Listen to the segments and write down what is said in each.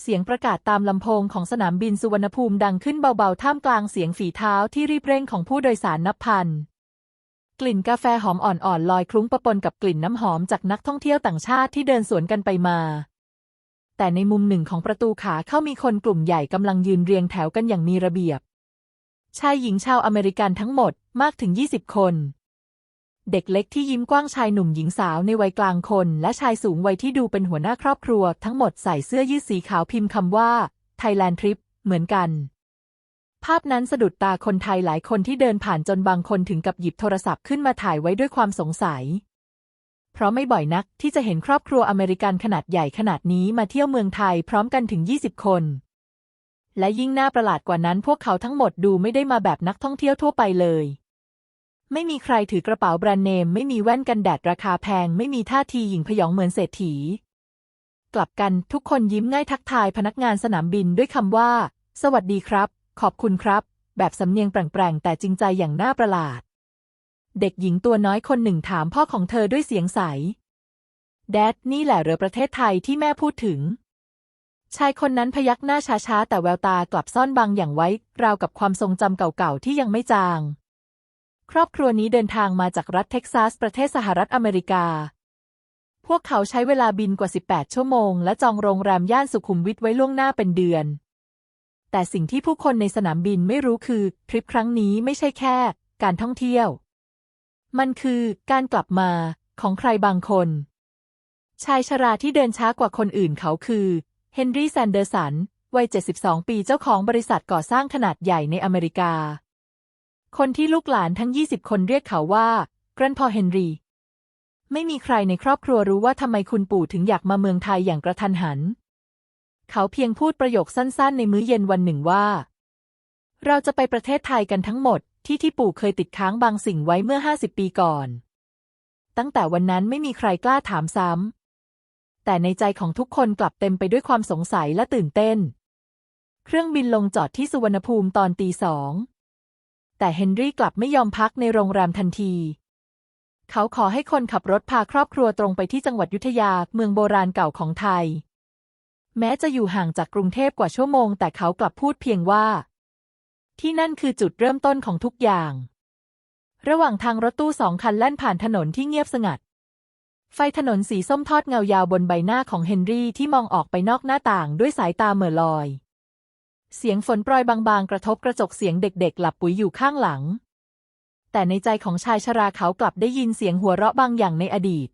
เสียงประกาศตามลำโพงของสนามบินสุวรรณภูมิดังขึ้นเบาๆ ท่ามกลางเสียงฝีเท้าที่รีบเร่งของผู้โดยสารนับพัน กลิ่นกาแฟหอมอ่อนๆลอยคลุ้งปะปนกับกลิ่นน้ำหอมจากนักท่องเที่ยวต่างชาติที่เดินสวนกันไปมา แต่ในมุมหนึ่งของประตูขาเข้ามีคนกลุ่มใหญ่กำลังยืนเรียงแถวกันอย่างมีระเบียบ ชายหญิงชาวอเมริกันทั้งหมดมากถึง 20 คน เด็กเล็กที่ยิ้มกว้างชายหนุ่มหญิงสาวในวัยกลางคน และชายสูงวัยที่ดูเป็นหัวหน้าครอบครัว ทั้งหมดใส่เสื้อยืดสีขาวพิมพ์คำว่า Thailand Trip เหมือนกัน ภาพนั้นสะดุดตาคนไทยหลายคนที่เดินผ่านจนบางคนถึงกับหยิบโทรศัพท์ขึ้นมาถ่ายไว้ด้วยความสงสัย เพราะไม่บ่อยนักที่จะเห็นครอบครัวอเมริกันขนาดใหญ่ขนาดนี้มาเที่ยวเมืองไทยพร้อมกันถึง 20 คนและยิ่งน่าประหลาดกว่านั้นพวกเขาทั้งหมดดูไม่ได้มาแบบนักท่องเที่ยวทั่วไปเลย ไม่มีใครถือกระเป๋าแบรนด์เนม ไม่มีแว่นกันแดดราคาแพง ไม่มีท่าทีหยิ่งพยองเหมือนเศรษฐี กลับกันทุกคนยิ้มง่ายทักทายพนักงานสนามบินด้วยคำว่า สวัสดีครับ ขอบคุณครับ แบบสำเนียงแปลงๆแต่จริงใจอย่างน่าประหลาด เด็กหญิงตัวน้อยคนหนึ่งถามพ่อของเธอด้วยเสียงใส แดดนี่แหละเรือประเทศไทยที่แม่พูดถึงชายคนนั้นพยักหน้าช้าๆ แต่แววตากลับซ่อนบางอย่างไว้ ราวกับความทรงจำเก่าๆ ที่ยังไม่จาง ครอบครัวนี้เดินทางมาจากรัฐเท็กซัส ประเทศสหรัฐอเมริกา พวกเขาใช้เวลาบินกว่า 18 ชั่วโมง และจองโรงแรมย่านสุขุมวิทไว้ล่วงหน้าเป็นเดือน แต่สิ่งที่ผู้คนในสนามบินไม่รู้คือ ทริปครั้งนี้ไม่ใช่แค่ การท่องเที่ยว มันคือการกลับมาของใครบางคน ชายชราที่เดินช้ากว่าคนอื่นเขาคือเฮนรี่แซนเดอร์สันวัย 72 ปีเจ้าของบริษัทก่อสร้างขนาดใหญ่ในอเมริกา คนที่ลูกหลานทั้ง 20 คนเรียกเขาว่าแกรนพอเฮนรี่ไม่มีใครในครอบครัวรู้ว่าทำไมคุณปู่ถึงอยากมาเมืองไทยอย่างกระทันหัน เขาเพียงพูดประโยคสั้นๆ ในมื้อเย็นวันหนึ่งว่า เราจะไปประเทศไทยกันทั้งหมด ที่ที่ปู่เคยติดค้างบางสิ่งไว้เมื่อ 50 ปีก่อน ตั้งแต่วันนั้นไม่มีใครกล้าถามซ้ำ แต่ในใจของทุกคนกลับเต็มไปด้วยความสงสัยและตื่นเต้น เครื่องบินลงจอดที่สุวรรณภูมิตอนตีสอง แต่เฮนรี่กลับไม่ยอมพักในโรงแรมทันที เขาขอให้คนขับรถพาครอบครัวตรงไปที่จังหวัดยุทธยาเมืองโบราณเก่าของไทย แม้จะอยู่ห่างจากกรุงเทพกว่าชั่วโมง แต่เขากลับพูดเพียงว่า ที่นั่นคือจุดเริ่มต้นของทุกอย่าง ระหว่างทางรถตู้สองคันแล่นผ่านถนนที่เงียบสงัด ไฟถนนสีส้มทอดเงายาวบนใบหน้าของเฮนรี่ที่มองออกไปนอกหน้าต่างด้วยสายตาเหม่อลอย เสียงฝนโปรยบางๆ กระทบกระจกเสียงเด็กๆ หลับปุ๋ยอยู่ข้างหลัง แต่ในใจของชายชราเขากลับได้ยินเสียงหัวเราะบางอย่างในอดีต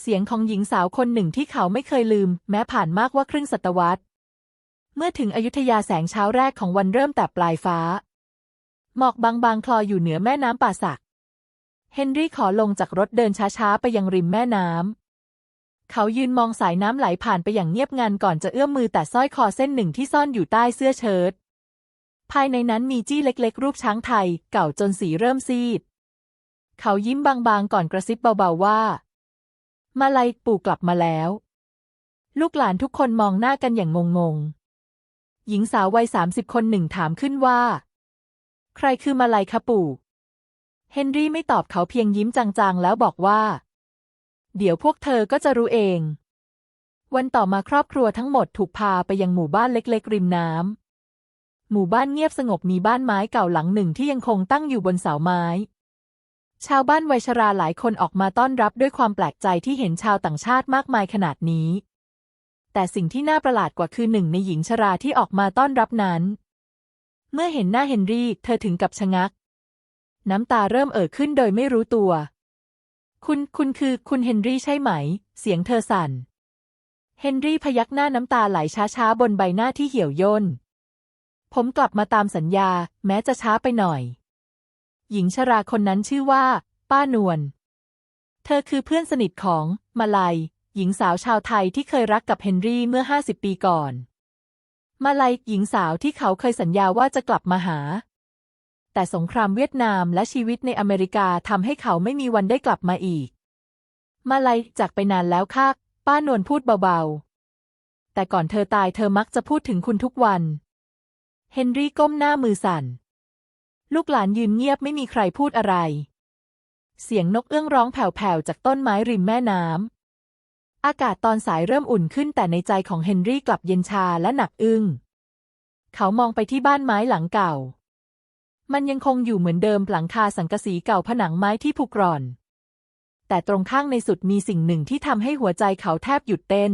เสียงของหญิงสาวคนหนึ่งที่เขาไม่เคยลืม แม้ผ่านมากว่าครึ่งศตวรรษ เมื่อถึงอยุธยาแสงเช้าแรกของวันเริ่มแต่ปลายฟ้า หมอกบางๆ คลออยู่เหนือแม่น้ำป่าสัก เฮนรี่ขอลงจากรถเดินช้าๆ ไปยังริมแม่น้ำ เขายืนมองสายน้ำไหลผ่านไปอย่างเงียบงันก่อนจะเอื้อมมือแต่สร้อยคอเส้นหนึ่งที่ซ่อนอยู่ใต้เสื้อเชิ้ต ภายในนั้นมีจี้เล็กๆ รูปช้างไทย เก่าจนสีเริ่มซีด เขายิ้มบางๆ ก่อนกระซิบเบาๆว่า มาลัยปู่กลับมาแล้ว ลูกหลานทุกคนมองหน้ากันอย่างงงๆ หญิงสาววัยสามสิบคนหนึ่งถามขึ้นว่า ใครคือมาลัยคะปู่ เฮนรี่ไม่ตอบเขาเพียงยิ้มจางๆ แล้วบอกว่า เดี๋ยวพวกเธอก็จะรู้เอง วันต่อมาครอบครัวทั้งหมดถูกพาไปยังหมู่บ้านเล็กๆ ริมน้ำหมู่บ้านเงียบสงบมีบ้านไม้เก่าหลังหนึ่งที่ยังคงตั้งอยู่บนเสาไม้ ชาวบ้านวัยชราหลายคนออกมาต้อนรับด้วยความแปลกใจที่เห็นชาวต่างชาติมากมายขนาดนี้ แต่สิ่งที่น่าประหลาดกว่าคือหนึ่งในหญิงชราที่ออกมาต้อนรับนั้น เมื่อเห็นหน้าเฮนรี่เธอถึงกับชะงัก น้ำตาเริ่มเอ่อขึ้นโดยไม่รู้ตัว คุณคุณคือคุณเฮนรี่ใช่ไหม เสียงเธอสั่น เฮนรี่พยักหน้าน้ำตาไหลช้าๆ บนใบหน้าที่เหี่ยวย่น ผมกลับมาตามสัญญา แม้จะช้าไปหน่อย หญิงชราคนนั้นชื่อว่า ป้านวล เธอคือเพื่อนสนิทของ มาลัย หญิงสาวชาวไทยที่เคยรักกับเฮนรี่เมื่อห้าสิบปีก่อน มาลัยหญิงสาวที่เขาเคยสัญญาว่าจะกลับมาหา แต่สงครามเวียดนามและชีวิตในอเมริกาทำให้เขาไม่มีวันได้กลับมาอีก มาลัยจากไปนานแล้วค่ะป้านวลพูดเบาๆ แต่ก่อนเธอตายเธอมักจะพูดถึงคุณทุกวัน เฮนรี่ก้มหน้ามือสั่น ลูกหลานยืนเงียบไม่มีใครพูดอะไร เสียงนกเอื้องร้องแผ่วๆ จากต้นไม้ริมแม่น้ำ อากาศตอนสายเริ่มอุ่นขึ้นแต่ในใจของเฮนรี่กลับเย็นชาและหนักอึ้ง เขามองไปที่บ้านไม้หลังเก่า มันยังคงอยู่เหมือนเดิมหลังคาสังกะสีเก่าผนังไม้ที่ผุกร่อน แต่ตรงข้างในสุดมีสิ่งหนึ่งที่ทำให้หัวใจเขาแทบหยุดเต้น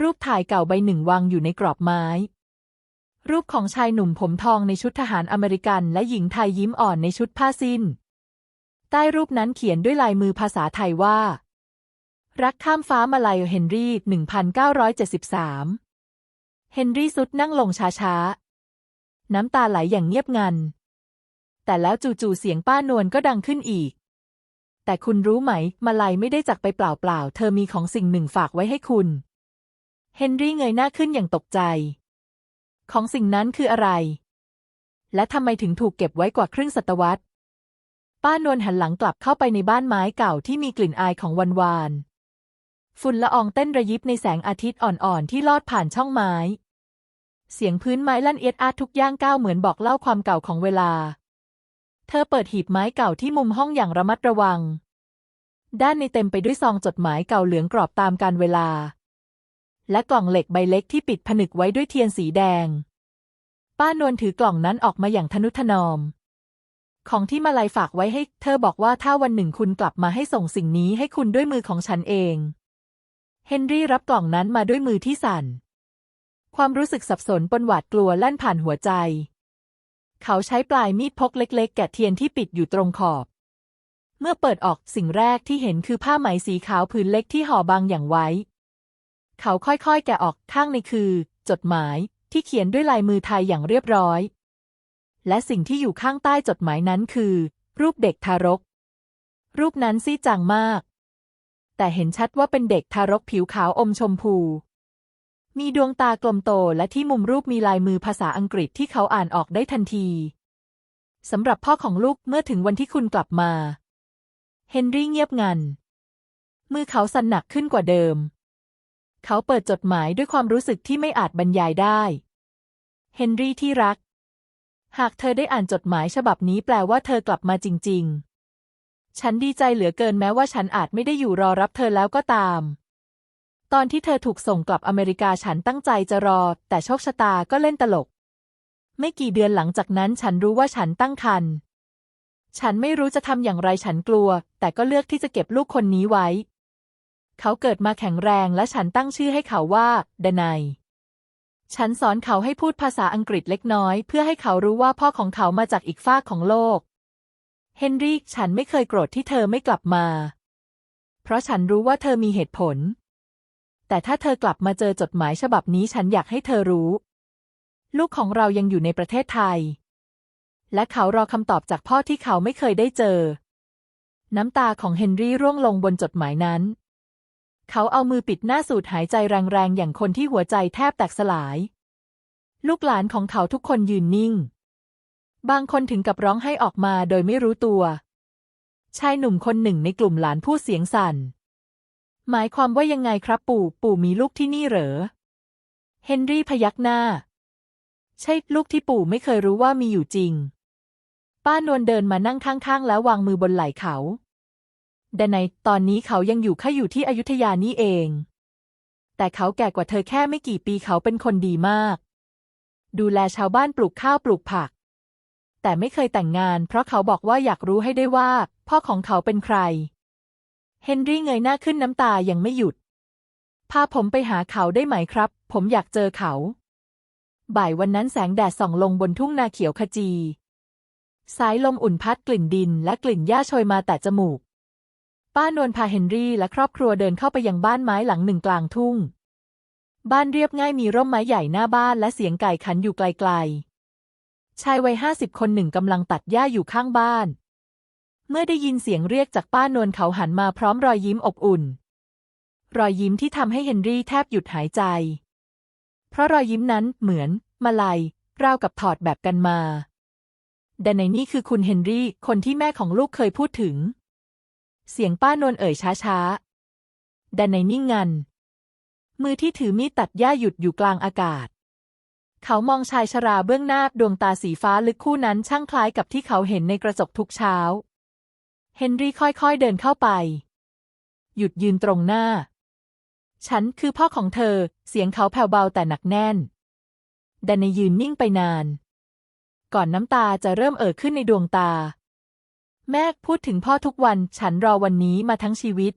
รูปถ่ายเก่าใบหนึ่งวางอยู่ในกรอบไม้ รูปของชายหนุ่มผมทองในชุดทหารอเมริกันและหญิงไทยยิ้มอ่อนในชุดผ้าสิ้น ใต้รูปนั้นเขียนด้วยลายมือภาษาไทยว่า รักข้ามฟ้ามาลายเฮนรี่ 1973 เฮนรี่สุดนั่งลงช้าๆ น้ำตาไหลอย่างเงียบงัน แต่แล้วจู่ๆเสียงป้านวลก็ดังขึ้นอีก แต่คุณรู้ไหม มาลายไม่ได้จากไปเปล่าๆ เธอมีของสิ่งหนึ่งฝากไว้ให้คุณ เฮนรี่เงยหน้าขึ้นอย่างตกใจ ของสิ่งนั้นคืออะไร และทำไมถึงถูกเก็บไว้กว่าครึ่งศตวรรษ ป้านวลหันหลังกลับเข้าไปในบ้านไม้เก่าที่มีกลิ่นอายของวันวานฝุ่นละอองเต้นระยิบในแสงอาทิตย์อ่อนๆ ที่ลอดผ่านช่องไม้ เสียงพื้นไม้ลั่นเอียดอาดทุกย่างก้าวเหมือนบอกเล่าความเก่าของเวลา เธอเปิดหีบไม้เก่าที่มุมห้องอย่างระมัดระวัง ด้านในเต็มไปด้วยซองจดหมายเก่าเหลืองกรอบตามกาลเวลา และกล่องเหล็กใบเล็กที่ปิดผนึกไว้ด้วยเทียนสีแดง ป้านวลถือกล่องนั้นออกมาอย่างทนุถนอม ของที่มาลายฝากไว้ให้ เธอบอกว่าถ้าวันหนึ่งคุณกลับมาให้ส่งสิ่งนี้ให้คุณด้วยมือของฉันเอง เฮนรี่รับกล่องนั้นมาด้วยมือที่สั่น ความรู้สึกสับสนปนหวาดกลัวแล่นผ่านหัวใจ เขาใช้ปลายมีดพกเล็ก ๆ แกะเทียนที่ปิดอยู่ตรงขอบ เมื่อเปิดออกสิ่งแรกที่เห็นคือผ้าไหมสีขาวผืนเล็กที่ห่อบางอย่างไว้ เขาค่อยๆ แกะออกข้างในคือ จดหมายที่เขียนด้วยลายมือไทยอย่างเรียบร้อย และสิ่งที่อยู่ข้างใต้จดหมายนั้นคือ รูปเด็กทารก รูปนั้นซีดจางมาก แต่เห็นชัดว่าเป็นเด็กทารกผิวขาวอมชมพู มีดวงตากลมโตและที่มุมรูปมีลายมือภาษาอังกฤษที่เขาอ่านออกได้ทันที สำหรับพ่อของลูกเมื่อถึงวันที่คุณกลับมา เฮนรี่เงียบงัน มือเขาสั่นหนักขึ้นกว่าเดิม เขาเปิดจดหมายด้วยความรู้สึกที่ไม่อาจบรรยายได้ เฮนรี่ที่รัก หากเธอได้อ่านจดหมายฉบับนี้แปลว่าเธอกลับมาจริง ๆ ฉันดีใจเหลือเกินแม้ว่าฉันอาจไม่ได้อยู่รอรับเธอแล้วก็ตาม ตอนที่เธอถูกส่งกลับอเมริกาฉันตั้งใจจะรอ แต่โชคชะตาก็เล่นตลก ไม่กี่เดือนหลังจากนั้นฉันรู้ว่าฉันตั้งครรภ์ฉันไม่รู้จะทำอย่างไรฉันกลัว แต่ก็เลือกที่จะเก็บลูกคนนี้ไว้ เขาเกิดมาแข็งแรงและฉันตั้งชื่อให้เขาว่าดนายฉันสอนเขาให้พูดภาษาอังกฤษเล็กน้อย เพื่อให้เขารู้ว่าพ่อของเขามาจากอีกฝากของโลก เฮนรี่ฉันไม่เคยโกรธที่เธอไม่กลับมา เพราะฉันรู้ว่าเธอมีเหตุผล แต่ถ้าเธอกลับมาเจอจดหมายฉบับนี้ฉันอยากให้เธอรู้ ลูกของเรายังอยู่ในประเทศไทย และเขารอคำตอบจากพ่อที่เขาไม่เคยได้เจอ น้ำตาของเฮนรี่ร่วงลงบนจดหมายนั้น เขาเอามือปิดหน้าสูดหายใจแรงๆ อย่างคนที่หัวใจแทบแตกสลาย ลูกหลานของเขาทุกคนยืนนิ่ง บางคนถึงกับร้องไห้ออกมาโดยไม่รู้ตัว ชายหนุ่มคนหนึ่งในกลุ่มหลานพูดเสียงสั่น หมายความว่ายังไงครับปู่ ปู่มีลูกที่นี่เหรอ เฮนรี่พยักหน้า ใช่ลูกที่ปู่ไม่เคยรู้ว่ามีอยู่จริง ป้านวลเดินมานั่งข้างๆ แล้ววางมือบนไหล่เขาแต่ในตอนนี้เขายังอยู่แค่อยู่ที่อยุธยานี่เอง แต่เขาแก่กว่าเธอแค่ไม่กี่ปีเขาเป็นคนดีมาก ดูแลชาวบ้านปลูกข้าวปลูกผัก แต่ไม่เคยแต่งงาน เพราะเขาบอกว่าอยากรู้ให้ได้ว่า พ่อของเขาเป็นใคร เฮนรี่เงยหน้าขึ้นน้ำตายังไม่หยุด พาผมไปหาเขาได้ไหมครับ ผมอยากเจอเขา บ่ายวันนั้นแสงแดดส่องลงบนทุ่งนาเขียวขจี สายลมอุ่นพัดกลิ่นดินและกลิ่นหญ้าโชยมาแต่จมูก ป้านวลพาเฮนรี่และครอบครัวเดินเข้าไปยังบ้านไม้หลังหนึ่งกลางทุ่ง บ้านเรียบง่ายมีร่มไม้ใหญ่หน้าบ้านและเสียงไก่ขันอยู่ไกลๆ ชายวัยห้าสิบคนหนึ่งกำลังตัดหญ้าอยู่ข้างบ้าน เมื่อได้ยินเสียงเรียกจากป้านวลเขาหันมาพร้อมรอยยิ้มอบอุ่น รอยยิ้มที่ทำให้เฮนรี่แทบหยุดหายใจ เพราะรอยยิ้มนั้นเหมือน มาลัยราวกับถอดแบบกันมา แต่ในนี่คือคุณเฮนรี่ คนที่แม่ของลูกเคยพูดถึง เสียงป้านวลเอ่ยช้าๆแต่ในนิ่งงัน มือที่ถือมีดตัดหญ้าหยุดอยู่กลางอากาศเขามองชายชราเบื้องหน้าดวงตาสีฟ้าลึกคู่นั้นช่างคล้ายกับที่เขาเห็นในกระจกทุกเช้า เฮนรี่ค่อยๆเดินเข้าไป หยุดยืนตรงหน้า ฉันคือพ่อของเธอ เสียงเขาแผ่วเบาแต่หนักแน่นแดนในยืนนิ่งไปนาน ก่อนน้ำตาจะเริ่มเอ่อขึ้นในดวงตา แม่พูดถึงพ่อทุกวัน ฉันรอวันนี้มาทั้งชีวิต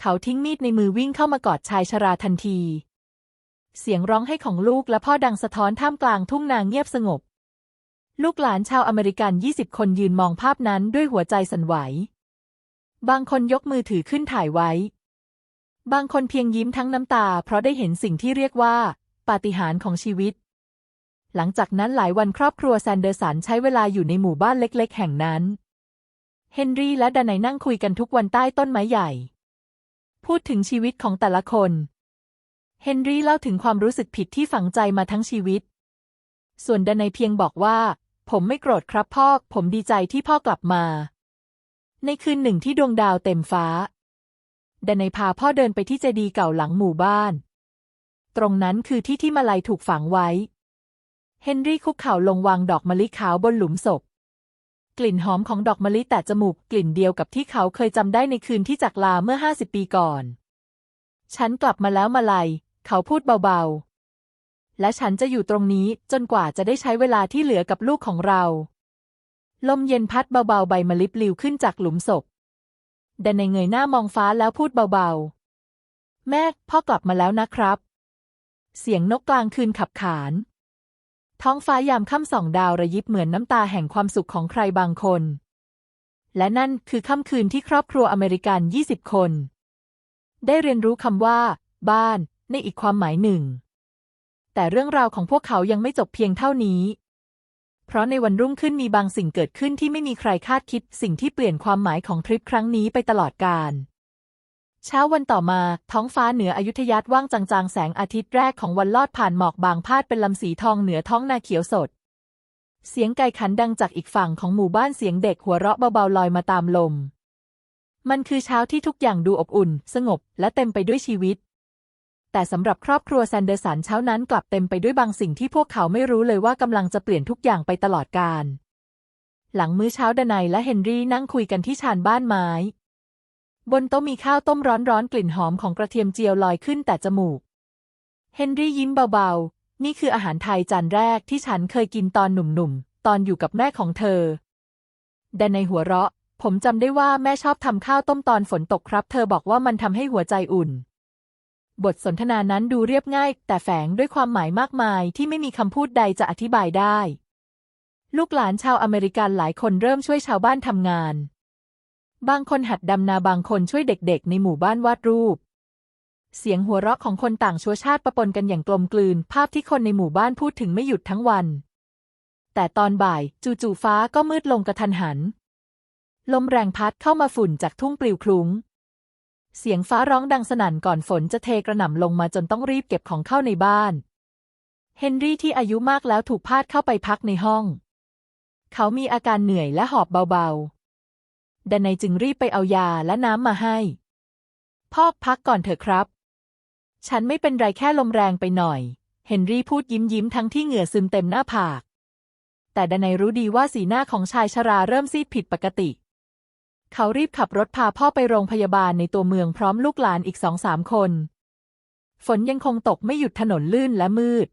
เขาทิ้งมีดในมือวิ่งเข้ามากอดชายชราทันที เสียงร้องไห้ของลูกและพ่อดังสะท้อนท่ามกลางทุ่งนาเงียบสงบ ลูกหลานชาวอเมริกัน 20 คนยืนมองภาพนั้นด้วยหัวใจสั่นไหว บางคนยกมือถือขึ้นถ่ายไว้ บางคนเพียงยิ้มทั้งน้ำตา เพราะได้เห็นสิ่งที่เรียกว่า ปาฏิหาริย์ของชีวิต หลังจากนั้นหลายวันครอบครัวแซนเดอร์สันใช้เวลาอยู่ในหมู่บ้านเล็ก ๆ แห่งนั้น เฮนรี่และดานายนั่งคุยกันทุกวันใต้ต้นไม้ใหญ่ พูดถึงชีวิตของแต่ละคน เฮนรี่เล่าถึงความรู้สึกผิดที่ฝังใจมาทั้งชีวิต ส่วนดานายเพียงบอกว่า ผมไม่โกรธครับพ่อ ผมดีใจที่พ่อกลับมา ในคืนหนึ่งที่ดวงดาวเต็มฟ้าดนายพาพ่อเดินไปที่เจดีย์เก่าหลังหมู่บ้าน ตรงนั้นคือที่ที่มาลัยถูกฝังไว้ เฮนรี่คุกเข่าลงวางดอกมะลิขาวบนหลุมศพ กลิ่นหอมของดอกมะลิแตะจมูกกลิ่นเดียวกับที่เขาเคยจำได้ในคืนที่จากลาเมื่อห้าสิบปีก่อน ฉันกลับมาแล้วมาลัย เขาพูดเบาๆ และฉันจะอยู่ตรงนี้จนกว่าจะได้ใช้เวลาที่เหลือกับลูกของเรา ลมเย็นพัดเบาๆ ใบมะลิปลิวขึ้นจากหลุมศพแดนในเงยหน้ามองฟ้าแล้วพูดเบาๆ แม่พ่อกลับมาแล้วนะครับ เสียงนกกลางคืนขับขาน ท้องฟ้ายามค่ำสองดาวระยิบเหมือนน้ำตาแห่งความสุขของใครบางคน และนั่นคือค่ำคืนที่ครอบครัวอเมริกัน 20 คน ได้เรียนรู้คำว่า บ้านในอีกความหมายหนึ่ง แต่เรื่องราวของพวกเขายังไม่จบเพียงเท่านี้ เพราะในวันรุ่งขึ้นมีบางสิ่งเกิดขึ้นที่ไม่มีใครคาดคิด สิ่งที่เปลี่ยนความหมายของทริปครั้งนี้ไปตลอดกาลเช้าวันต่อมาท้องฟ้าเหนืออยุธยาว่างจางๆ แสงอาทิตย์แรกของวันลอดผ่านหมอกบางพาดเป็นลำสีทองเหนือท้องนาเขียวสด เสียงไก่ขันดังจากอีกฝั่งของหมู่บ้านเสียงเด็กหัวเราะเบาๆลอยมาตามลม มันคือเช้าที่ทุกอย่างดูอบอุ่น สงบและเต็มไปด้วยชีวิต แต่สำหรับครอบครัวแซนเดอร์สันเช้านั้นกลับเต็มไปด้วยบางสิ่งที่พวกเขาไม่รู้เลยว่ากำลังจะเปลี่ยนทุกอย่างไปตลอดกาลหลังมื้อเช้าดนัยและเฮนรี่นั่งคุยกันที่ชานบ้านไม้ บนโต๊ะมีข้าวต้มร้อนๆกลิ่นหอมของกระเทียมเจียวลอยขึ้นแต่จมูก เฮนรี่ยิ้มเบาๆ นี่คืออาหารไทยจานแรกที่ฉันเคยกินตอนหนุ่มๆ ตอนอยู่กับแม่ของเธอแดนในหัวเราะ ผมจำได้ว่าแม่ชอบทำข้าวต้มตอนฝนตกครับ เธอบอกว่ามันทำให้หัวใจอุ่น บทสนทนานั้นดูเรียบง่าย แต่แฝงด้วยความหมายมากมายที่ไม่มีคำพูดใดจะอธิบายได้ ลูกหลานชาวอเมริกันหลายคนเริ่มช่วยชาวบ้านทำงาน บางคนหัดดำนาบางคนช่วยเด็กๆ ในหมู่บ้านวาดรูป เสียงหัวเราะของคนต่างชัวชาติประปนกันอย่างกลมกลืน ภาพที่คนในหมู่บ้านพูดถึงไม่หยุดทั้งวัน แต่ตอนบ่ายจู่ๆฟ้าก็มืดลงกระทันหัน ลมแรงพัดเข้ามาฝุ่นจากทุ่งปลิวคลุ้ง เสียงฟ้าร้องดังสนั่นก่อนฝนจะเทกระหน่ำลงมาจนต้องรีบเก็บของเข้าในบ้าน เฮนรี่ที่อายุมากแล้วถูกพาดเข้าไปพักในห้อง เขามีอาการเหนื่อยและหอบเบาๆดนัยจึงรีบไปเอายาและน้ำมาให้ พ่อพักก่อนเถอะครับ ฉันไม่เป็นไรแค่ลมแรงไปหน่อย เฮนรี่พูดยิ้มยิ้มทั้งที่เหงื่อซึมเต็มหน้าผาก แต่ดนัยรู้ดีว่าสีหน้าของชายชราเริ่มซีดผิดปกติ เขารีบขับรถพาพ่อไปโรงพยาบาลในตัวเมืองพร้อมลูกหลานอีกสองสามคน ฝนยังคงตกไม่หยุดถนนลื่นและมืด